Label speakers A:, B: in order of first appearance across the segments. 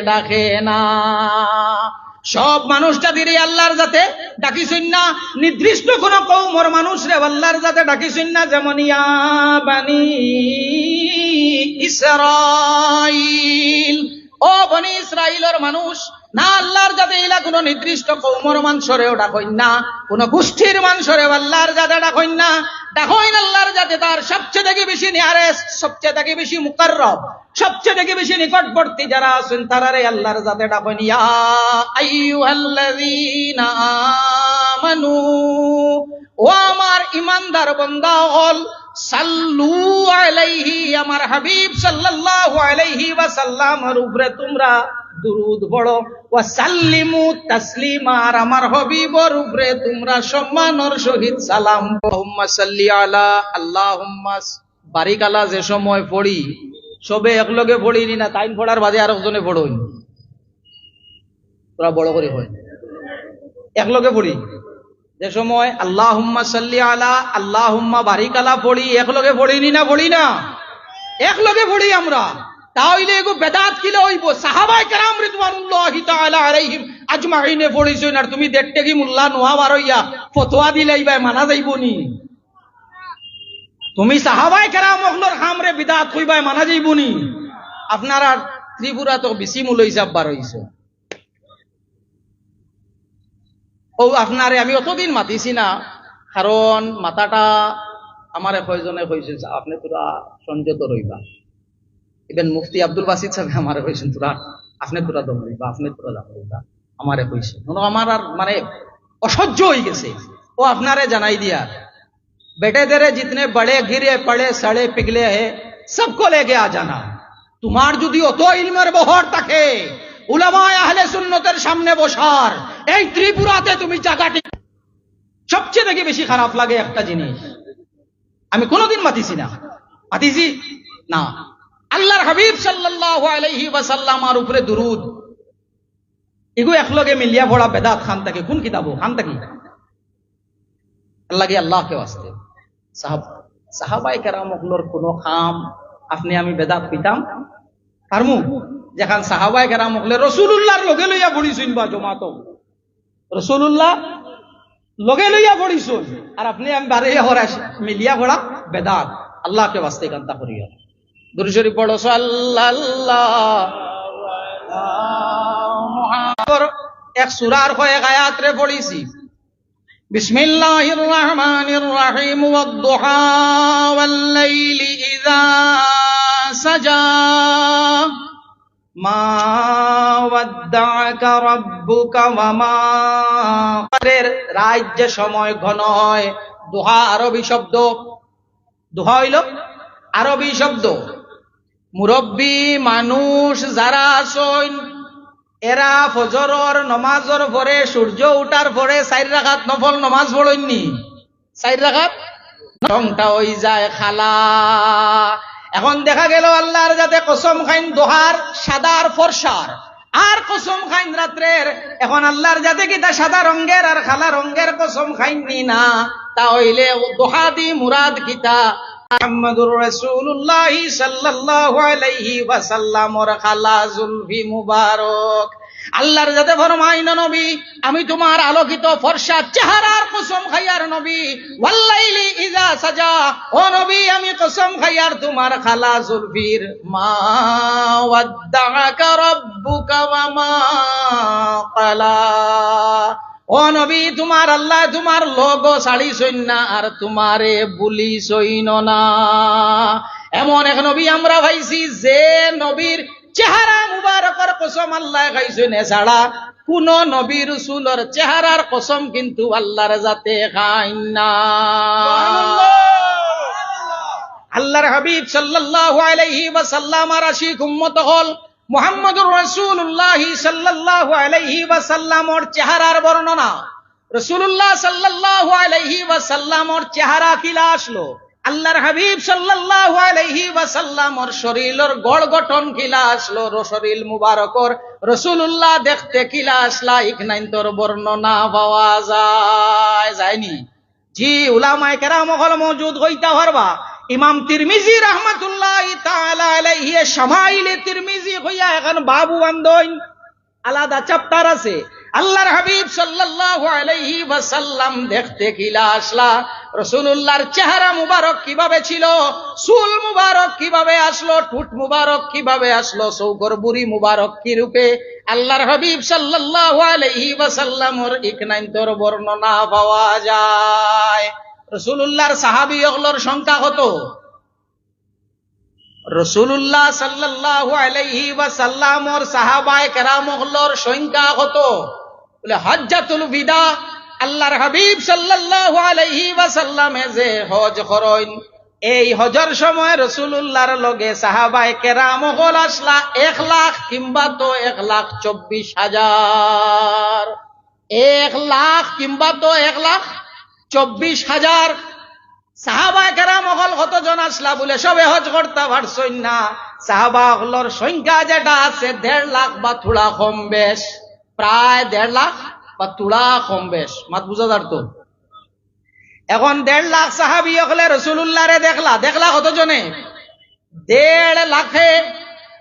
A: ডাকে না সব মানুষটা দিরে আল্লাহর যাতে ডাকিছেন না। নির্দিষ্ট কোন কৌমর মানুষ রে আল্লাহর যাতে ডাকিছেন না, যেমন ইসরাইল ও বনি ইসরাইলের মানুষ না, আল্লাহর যাতে ইলা কোন নির্দিষ্ট কৌমর মানুষরেও ডাকইন না, কোন গোষ্ঠীর মানুষরে আল্লাহর যাতে ডাকইন না। ডাকইন আল্লাহর যাতে তার সবচেয়ে থেকে বেশি নিয়ারেস্ট, সবচেয়ে থেকে বেশি মুকাররব, সবচেয়ে থেকে বেশি নিকটবর্তী যারা আছেন তারারে আল্লাহর যাতে ডাকইন, ইয়া আইয়ুহাল্লাযীনা আমানু, ও আমার ইমানদার বান্দা হল সাল্লু আলাইহি, আমার হাবিব সাল্লাল্লাহু আলাইহি ওয়াসাল্লামের উপরে তোমরা দুরুদ পড়ো। ওয়া সাল্লিমু তাসলিমা আর আমার হাবিবর উপরে তোমরা সম্মানর সহিত সালাম আল্লাহুম্মা সাল্লি আলা, আল্লাহুম্মা বারিক আলা যে সময় পড়ি, সবে একলগে পড়িনি না, তাইন পড়ার বাদে আর একজনে পড়ই তোরা বড় করে হয়। একলগে পড়ি। যে সময় আল্লাহ হুম্মা সাল্লি আলা আল্লাহ হুম্মা বারিক আলা পড়ি, একলগে পড়িনি না, পড়ি না। একলগে পড়ি আমরা। তাহলে এগো বেদাত কিলে হইব। সাহাবাই কারাম রিদওয়ানুল্লাহি তাআলা আলাইহিম আজমাইনে পড়িছেন আর তুমি দেখতে কি মুল্লা নোয়া বারইয়া ফতোয়া দিলাইবাই মানা যাইব নি? তুমি সাহাবাই কারাম অগলর খামরে বিদাত কইবাই মানা যাইব নি? আপনারা ত্রিপুরা তো বেশি মূল হিসাব বার ও, আপনারে আমি অতদিন মাতিছি না, কারণ মাথাটা আমার কয়জনে কইছে আপনি তোরা সংযত রইবা। ইভেন মুফতি আব্দুল বাসিদ সাহেব আমারে কইছেন তোরা আপনি তোরা দম রইবা আপনি তোরা দাম রইবা আমারে কইছে কোনো আমার আর মানে অসহ্য হয়ে গেছে ও আপনারে জানাই দিয়া बेटे तेरे जितने बड़े गिरे पड़े सड़े पिघले हैं सबको लेके आ जाना তোমার যদি অত ইলমের বহর থাকে উলামায় আহলে সুন্নতের সামনে বসার এই ত্রিপুরাতে তুমি জায়গাটি সবচেয়ে থেকে বেশি খারাপ লাগে একটা জিনিস আমি কোনোদিন মাতিছি না মাতিছি না আল্লাহর হাবিব সাল্লাল্লাহু আলাইহি ওয়াসাল্লামার উপরে দুরুদ। এগো একলগে মিলিয়া পড়া বেদাত খান থাকে কোন কিতাব খান থাকি আল্লাহ আল্লাহ কে ওয়াস্তে। সাহাব সাহাবাই কেরামগুলোর কোনো খাম, আপনি আমি বেদাত পিতাম। পারমু? যেখান সাহাবাই কেরামকলে রসুল্লাহর লগে লইয়া পড়িছুন বা জমাত রসুল্লাহ লগে লইয়া পড়িছুন আর আপনি আমি বাড়িয়া হরা মিলিয়া পড়া বেদাত। আল্লাহকে বাস্তে কান্তা করিয়া দুরুশরি পড়ো, সাল্লাল্লাহ। এক সুরার হয়ে গায়াত রে পড়িছি। বিসমিল্লাহির রহমানির রহিম ওয়াদ-দুহা ওয়াল-লাইলি সাজা। মা ওয়াদ্দাআকা রাব্বুকা ওয়া মা। সময় ঘন হয়, দোহা আরবি শব্দ। দোহা হইল আরবি শব্দ। মুরব্বী মানুষ যারা আছেন, এরা ফজরর নমাজর পরে সূর্য উঠার পরে চার রাখাত নফল নমাজ পড়েননি। চার রাখাত রংটা ওই যায় খালা। এখন দেখা গেল আল্লাহর যাতে কসম খাইন দোহার, সাদার ফর্সার। আর কসম খাইন রাত্রের, এখন আল্লাহর যাতে কিতা সাদা রঙ্গের আর খালা রঙ্গের কসম খাইননি না, তা হইলে দোহা দি মুরাদ কিতা মুহাম্মাদুর রাসূলুল্লাহ আল্লাহর যাতে ফরমাইন নবী, আমি তোমার আলোকিত ফর্সা চেহারার কসম খাইয়ার নবী। ওয়াল্লাইলি ইজা সাজা। ও নবী, আমি কসম খাইয়ার তোমার খালা জুলফির মা। ওয়াদ্দাআকা রাব্বুকা ওয়া মা ক্বালা ও নবী তোমার আল্লাহ তোমার লোক শাড়ি সৈন্য আর তোমারে বুলি সৈন্য না। এমন এক নবী আমরা ভাইছি যে নবীর চেহারা মুবারকর কসম আল্লাহ খাইছেন এছাড়া কোন নবী রসুলর চেহারার কসম কিন্তু আল্লাহর যাতে খাই না। আল্লাহর হাবিব সাল্লাল্লাহু আলাইহি ওয়াসাল্লাম আর আশিক উম্মত হল মুহাম্মদুর রাসূলুল্লাহ সাল্লাল্লাহু আলাইহি ওয়াসাল্লামর চেহারার বর্ণনা। রাসূলুল্লাহ সাল্লাল্লাহু আলাইহি ওয়াসাল্লামর চেহারা কিলা আসলো। আল্লাহর হাবিব সাল্লাল্লাহু আলাইহি ওয়াসাল্লামর শরীরের গড় গঠন কিলা আসলো শরীর মুবারকর রাসূলুল্লাহ দেখতে কিলা আসলা। ইকনাইন তোর বর্ণনা পাওয়া যায়, যায়নি। জি, উলামায়ে কেরাম হল মওজুদ হইতা পারবা। ইমাম তিরমিজি রহমতুল্লাহ তাআলা আলাইহি তিরমিজি হইয়া এখন বাবু বান্ধন। আলাদা চ্যাপ্টার আছে। আল্লাহর হাবিব সাল্লাল্লাহু আলাইহি ওয়াসাল্লাম দেখতে কিলা আসলা? রাসূলুল্লাহর চেহারা মুবারক কীভাবে ছিল? চুল মুবারক কীভাবে আসলো? ঠুট মুবারক কীভাবে আসলো? চৌকর বুড়ি মুবারক কি রূপে? আল্লাহর হাবিব সাল্লাল্লাহু আলাইহি ওয়াসাল্লামর ইকনাইন্তর বর্ণনা পাওয়া যায়। রাসূলুল্লাহর সাহাবী হলর সংখ্যা কত? রসুল্লাহ সাল্লাহ আলাইহি ওয়াসাল্লামর সাহাবায়ে কেরাম হলর সংখ্যা কত? বলে, হজ্জাতুল বিদা আল্লাহর হাবিব সাল্লাল্লাহু আলাইহি ওয়াসাল্লামে যে হজ করইন এই হজর সময় রসুল্লাহর লগে সাহাবায়ে কেরাম হল আসলা এক লাখ কিংবা তো এক লাখ চব্বিশ হাজার। এক লাখ কিংবা তো এক লাখ চব্বিশ হাজার সাহাবা কেরাম অকল কতজন আসলা বলে সবে হজ না সাহাবা অকলর সংখ্যা যেটা আছে, দেড় লাখ বা কম বেশ। প্রায় দেড় লাখ বা কম বেশ। মাত বুঝা যার তো? এখন দেড় লাখ সাহাবি অকলে রসুল্লাহ রে দেখলা। দেখলা কতজনে? দেড় লাখে।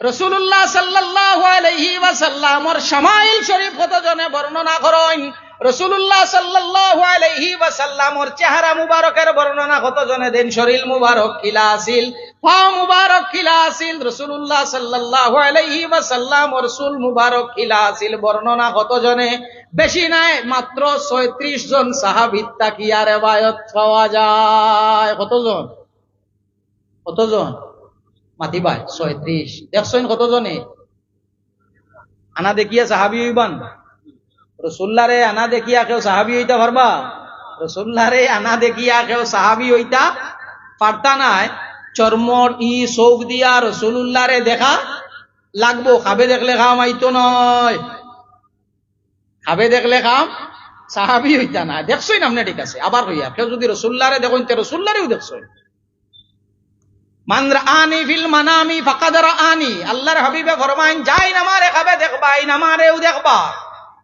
A: রসুল্লাহ সাল্লাহ আলহি ওয়াসাল্লামর শামাইল শরীফ কতজনে বর্ণনা করেন? রসুল্লাহ সাল্লাহ আলহি ওয়াসাল্লামর চেহারা মুবারকের বর্ণনা কতজনে দেন? শরীর মুবারক কিলা আসিল মুবারক কিলা আসিল, রসুল্লাহ সাল্লাহ আলহি ওয়াসাল্লামর চুল মুবারক কিলা আসিল, বর্ণনা কতজনে? বেশি নাই, মাত্র ছয়ত্রিশ জন সাহাবিদ তাকিয়া রেবায়ত পাওয়া যায়। কতজন? কতজন? মাতিবাই ছয়ত্রিশ। দেখছেন কতজনে? আনা দেখিয়া সাহাবি হইবান? রসুল্লারে আনা দেখিয়া কেউ সাহাবি হইতা পারবা? রসুল্লারে আনা দেখিয়া কেউ সাহাবি হইতা পারতা নাই। চর্মর ই চৌক দিয়া রসুল্লারে দেখা লাগবো। খাবে দেখলে খাম, আইতো নয়। খাবে দেখলে খাম, সাহাবি হইতা না দেখছই না ঠিক আছে। আবার হইয়া কেউ যদি রসুল্লারে দেখুন তে রসুল্লারেও দেখছই। মানরা আনি ফিল মানামি ফাকাদ আনি আল্লাহর হাবিবে ফরমাইন, যাই নামারে খাবে, দেখবা। এই নামারেও দেখবা।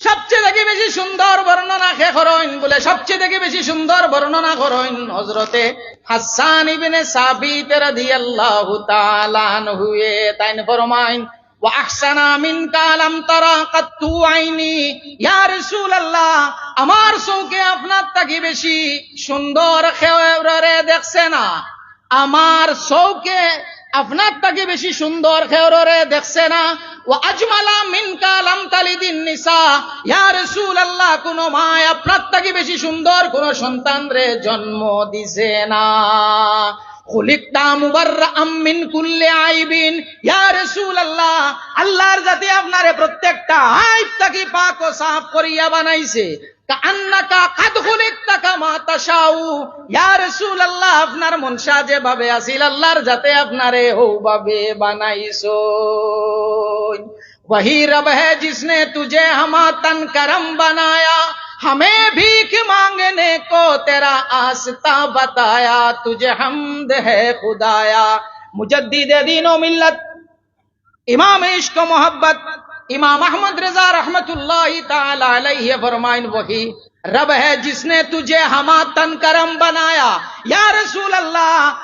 A: সবচেয়ে দেখি বেশি সুন্দর বর্ণনা খে করেন বলে? সবচেয়ে দেখি বেশি সুন্দর বর্ণনা করেন হজরতে হাসান ইবনে সাবিত রাদিয়াল্লাহু তাআলা আনহু তাইন ফরমাইন ওয়াহসানা মিন কালাম তারা কাত্তু আইনি। ইয়া রাসূলুল্লাহ, আমার আপনার বেশি সুন্দর দেখছে না। আমার চৌকে আপনার তাকে বেশি সুন্দর খেয়রে দেখছে না। ও কোন মা আপনার তাকে বেশি সুন্দর কোন সন্তান রে জন্ম দিছে না। আল্লাহর জাতি আপনারে প্রত্যেকটা তাকে পাক ও সাফ করিয়া বানাইছে। আপনার মনসা যেভাবে আছিল, আল্লাহর যাতে আপনারে ওভাবে বানাইছো। वही रब है जिसने तुझे हमा तन करम बनाया, हमें भीख मांगने को तेरा आस्ता बताया, तुझे हमद है खुदाया। मुजद्दिद दीन मिल्लत, इमाम इश्क मोहब्बत, इमाम अहमद रजा अलैहि फरमाइन वही रब है जिसने तुझे हमा तन करम बनाया। या रसूल अल्लाह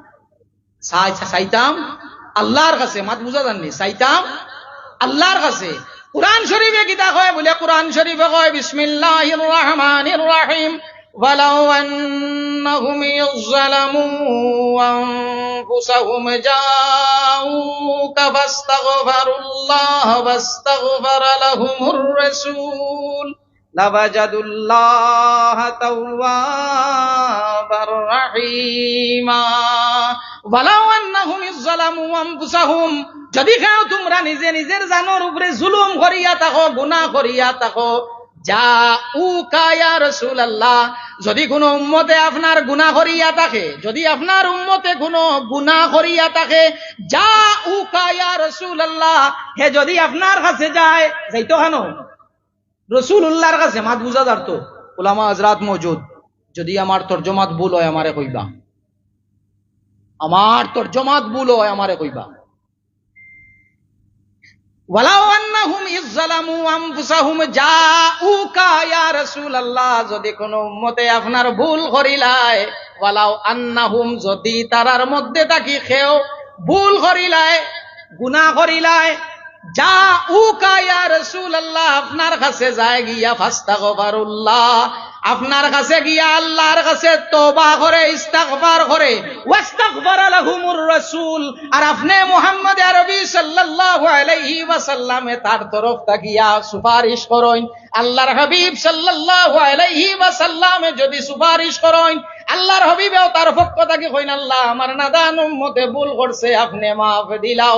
A: চাইতাম আল্লাহর কাছে মাত বুঝা জাননি চাইতাম আল্লাহর কাছে কোরআন শরীফে কিতা কয় বলে কোরআন শরীফে কয় বিসমিল্লাহির রহমানির রহিম ولو أنهم يظلموا أنفسهم جاءوك فاستغفروا الله واستغفر لهم الرسول লাবাজাদুল্লাহ তাওয়াবার রাহিমা ওয়ালাউ আন্নাহুম ইযলামু আনফুসাহুম যদি খাও তোমরা নিজে নিজের জানোর উপরে জুলুম করিয়া থাকো, গুনাহ করিয়া থাকো যা উ কায়া রসুল আল্লাহ যদি কোনো উম্মতে আপনার গুণা করিয়া থাকে, যদি আপনার উম্মতে কোনো গুণা করিয়া থাকে যা উ কায়া রসুল আল্লাহ হে যদি আপনার কাছে যায়, যাইতো হানো রসুল উল্লাহর কাছে মাত বুঝা যার তো ওলামা হজরাত মজুদ যদি আমার তর্জমাত ভুল হয় আমারে কইবা। আমার তর্জমাত ভুল হয় আমারে কইবা। ওয়ালাউ আন্নাহুম ইজ্জালামু আনফুসাহুম, জাউকা ইয়া রাসূলুল্লাহ, যদি কোন উম্মতে আপনার ভুল করিলায়, ওয়ালাউ আন্নাহুম, যদি তারার মধ্যে থাকি খেও ভুল করিলায়, গুনাহ করিলায় যা উকা ইয়া রাসূলুল্লাহ আপনার কাছে যায় গিয়া ফাস্তাগফিরুল্লাহ আপনার কাছে গিয়া আল্লাহর কাছে তওবা করে ইস্তিগফার করে ওয়াস্তাগফারা লাহুমুর রাসূল আর আপনি মুহাম্মদ আরবি সাল্লাল্লাহু আলাইহি ওয়াসাল্লামে তার তরফ তাকিয়া সুপারিশ করেন আল্লাহর হাবিব সাল্লাল্লাহু আলাইহি ওয়াসাল্লামে যদি সুপারিশ করেন আল্লাহর হাবিবেও তার পক্ষ থেকে কইন আল্লাহ আমার নাদান উম্মতে ভুল করছে আপনি মাফ দিলাও